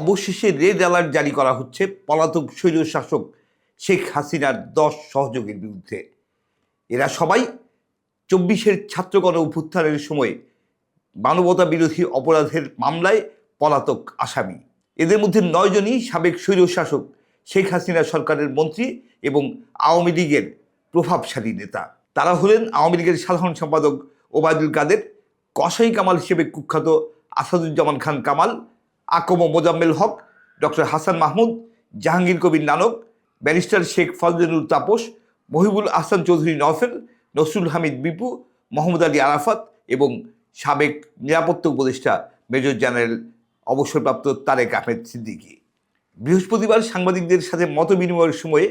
অবশেষে red alert জারি করা হচ্ছে পলাতক শাসক শেখ হাসিনার দশ সহযোগীর বিরুদ্ধে। এরা সবাই চব্বিশের ছাত্রগণ অভ্যুত্থানের সময় মানবতা বিরোধী অপরাধের মামলায় পলাতক আসামি। এদের মধ্যে নয়জনই সাবেক স্বৈরশাসক শেখ হাসিনা সরকারের মন্ত্রী এবং আওয়ামী লীগের প্রভাবশালী নেতা। তারা হলেন আওয়ামী লীগের সাধারণ সম্পাদক ওবায়দুল কাদের, কসাই কামাল হিসেবে কুখ্যাত আসাদুজ্জামান খান কামাল আকম মোজাম্মেল হক, ডক্টর হাসান মাহমুদ, জাহাঙ্গীর কবির নানক, ব্যারিস্টার শেখ ফজলুল তাপস, মহিবুল আহসান চৌধুরী নফেল নসরুল হামিদ বিপু, মোহাম্মদ আলী আরাফাত এবং সাবেক নিরাপত্তা উপদেষ্টা মেজর জেনারেল অবসরপ্রাপ্ত তারেক আহমেদ সিদ্দিকী। বৃহস্পতিবার সাংবাদিকদের সাথে মত বিনিময়ের সময়ে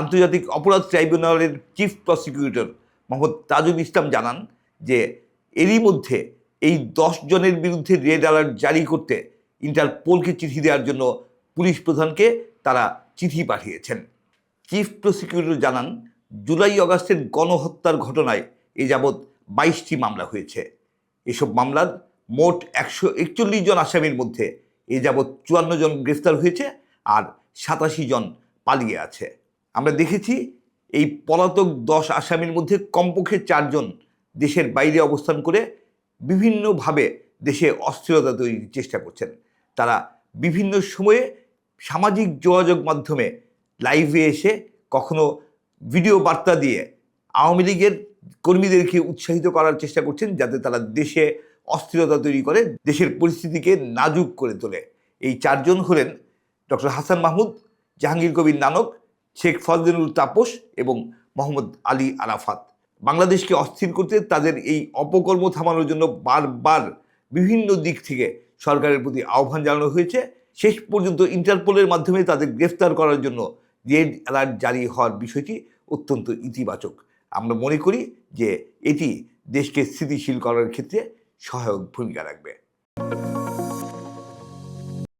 আন্তর্জাতিক অপরাধ ট্রাইব্যুনালের চিফ প্রসিকিউটর মোহাম্মদ তাজুল ইসলাম জানান যে, এরই মধ্যে এই দশ জনের বিরুদ্ধে রেড অ্যালার্ট জারি করতে ইন্টারপোলকে চিঠি দেওয়ার জন্য পুলিশ প্রধানকে তারা চিঠি পাঠিয়েছেন। চিফ প্রসিকিউটর জানান, জুলাই অগাস্টের গণহত্যার ঘটনায় এ যাবৎ বাইশটি মামলা হয়েছে। এসব মামলার মোট একশো একচল্লিশ জন আসামির মধ্যে এ যাবৎ চুয়ান্ন জন গ্রেফতার হয়েছে আর সাতাশি জন পালিয়ে আছে। আমরা দেখেছি, এই পলাতক দশ আসামির মধ্যে কমপক্ষে চারজন দেশের বাইরে অবস্থান করে বিভিন্নভাবে দেশে অস্থিরতা তৈরির চেষ্টা করছেন। তারা বিভিন্ন সময়ে সামাজিক যোগাযোগ মাধ্যমে লাইভে এসে কখনো ভিডিও বার্তা দিয়ে আওয়ামী লীগের কর্মীদেরকে উৎসাহিত করার চেষ্টা করছেন যাতে তারা দেশে অস্থিরতা তৈরি করে, দেশের পরিস্থিতিকে নাজুক করে তোলে। এই চারজন হলেন ডক্টর হাসান মাহমুদ, জাহাঙ্গীর কবির নানক, শেখ ফজলুল তাপস এবং মোহাম্মদ আলী আরাফাত। বাংলাদেশকে অস্থির করতে তাদের এই অপকর্ম থামানোর জন্য বারবার বিভিন্ন দিক থেকে সরকারের প্রতি আহ্বান জানানো হয়েছে। শেষ পর্যন্ত ইন্টারপোলের মাধ্যমে তাদের গ্রেফতার করার জন্য রেড অ্যালার্ট জারি হওয়ার বিষয়টি অত্যন্ত ইতিবাচক। আমরা মনে করি যে এটি দেশকে স্থিতিশীল করার ক্ষেত্রে সহায়ক ভূমিকা রাখবে।